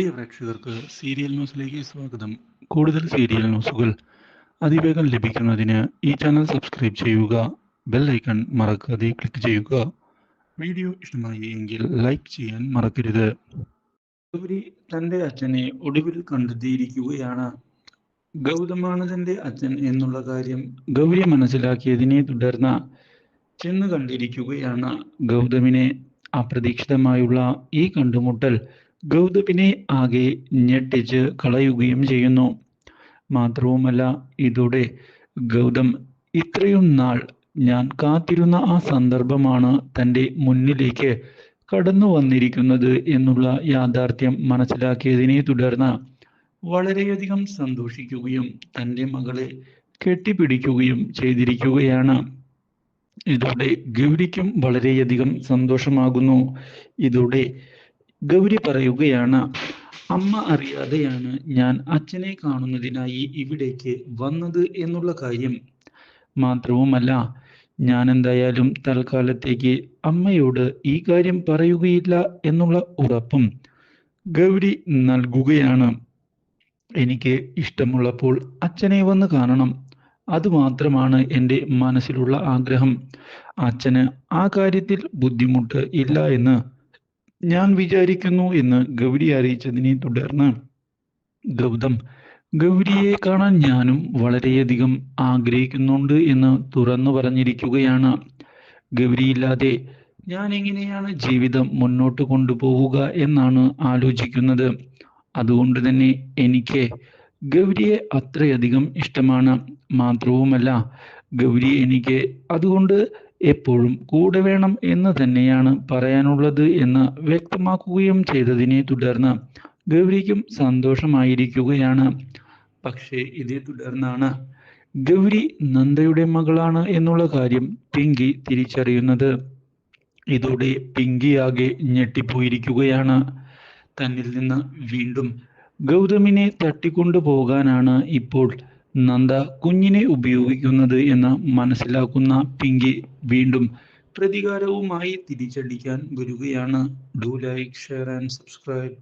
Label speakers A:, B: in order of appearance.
A: പ്രിയ പ്രേക്ഷകർക്ക് സീരിയൽ ന്യൂസിലേക്ക് സ്വാഗതം. കൂടുതൽ സീരിയൽ ന്യൂസുകൾ അതിവേഗം ലഭിക്കുന്നതിന് ഈ ചാനൽ സബ്സ്ക്രൈബ് ചെയ്യുക ബെൽ ഐക്കൺ മറക്കാതെ ക്ലിക്ക് ചെയ്യുക. വീഡിയോ ഇഷ്ടമായി എങ്കിൽ ലൈക്ക് ചെയ്യാൻ മറക്കരുത്. ഗൗരി തന്റെ അച്ഛനെ ഒടുവിൽ കണ്ടെത്തിയിരിക്കുകയാണ്. ഗൗതമാണ് തന്റെ അച്ഛൻ എന്നുള്ള കാര്യം ഗൗരി മനസ്സിലാക്കിയതിനെ തുടർന്ന് ചെന്ന് കണ്ടിരിക്കുകയാണ് ഗൗതമിനെ. അപ്രതീക്ഷിതമായുള്ള ഈ കണ്ടുമുട്ടൽ ഗൗതമിനെ ആകെ ഞെട്ടിച്ച് കളയുകയും ചെയ്യുന്നു. മാത്രവുമല്ല ഇതോടെ ഗൗതം ഇത്രയും നാൾ ഞാൻ കാത്തിരുന്ന ആ സന്ദർഭമാണ് തന്റെ മുന്നിലേക്ക് കടന്നു വന്നിരിക്കുന്നത് എന്നുള്ള യാഥാർത്ഥ്യം മനസ്സിലാക്കിയതിനെ തുടർന്ന് വളരെയധികം സന്തോഷിക്കുകയും തന്റെ മകളെ കെട്ടിപ്പിടിക്കുകയും ചെയ്തിരിക്കുകയാണ്. ഇതോടെ ഗൗരിക്കും വളരെയധികം സന്തോഷമാകുന്നു. ഇതോടെ ഗൗരി പറയുകയാണ് അമ്മ അറിയാതെയാണ് ഞാൻ അച്ഛനെ കാണുന്നതിനായി ഇവിടേക്ക് വന്നത് എന്നുള്ള കാര്യം. മാത്രവുമല്ല ഞാൻ എന്തായാലും തൽക്കാലത്തേക്ക് അമ്മയോട് ഈ കാര്യം പറയുകയില്ല എന്നുള്ള ഉറപ്പും ഗൗരി നൽകുകയാണ്. എനിക്ക് ഇഷ്ടമുള്ളപ്പോൾ അച്ഛനെ വന്ന് കാണണം. അതുമാത്രമാണ് എന്റെ മനസ്സിലുള്ള ആഗ്രഹം. അച്ഛന് ആ കാര്യത്തിൽ ബുദ്ധിമുട്ട് ഇല്ല എന്ന് ഞാൻ വിചാരിക്കുന്നു എന്ന് ഗൗരി അറിയിച്ചതിനെ തുടർന്ന് ഗൗതം ഗൗരിയെ കാണാൻ ഞാനും വളരെയധികം ആഗ്രഹിക്കുന്നുണ്ട് എന്ന് തുറന്നു പറഞ്ഞിരിക്കുകയാണ്. ഗൗരിയില്ലാതെ ഞാൻ എങ്ങനെയാണ് ജീവിതം മുന്നോട്ട് കൊണ്ടുപോവുക എന്നാണ് ആലോചിക്കുന്നത്. അതുകൊണ്ട് തന്നെ എനിക്ക് ഗൗരിയെ അത്രയധികം ഇഷ്ടമാണ്. മാത്രവുമല്ല ഗൗരി എനിക്ക് അതുകൊണ്ട് എപ്പോഴും കൂടെ വേണം എന്ന് തന്നെയാണ് പറയാനുള്ളത് എന്ന് വ്യക്തമാക്കുകയും ചെയ്തതിനെ തുടർന്ന് ഗൗരിക്കും സന്തോഷമായിരിക്കുകയാണ്. പക്ഷേ ഇതേ തുടർന്നാണ് ഗൗരി നന്ദയുടെ മകളാണ് എന്നുള്ള കാര്യം പിങ്കി തിരിച്ചറിയുന്നത്. ഇതോടെ പിങ്കി ആകെ ഞെട്ടിപ്പോയിരിക്കുകയാണ്. തന്നിൽ നിന്ന് വീണ്ടും ഗൗതമിനെ തട്ടിക്കൊണ്ടു പോകാനാണ് ഇപ്പോൾ നന്ദ കുഞ്ഞിനെ ഉപയോഗിക്കുന്നത് എന്ന് മനസ്സിലാക്കുന്ന പിങ്കി വീണ്ടും പ്രതികാരവുമായി തിരിച്ചടിക്കാൻ വരികയാണ്. Do like share and subscribe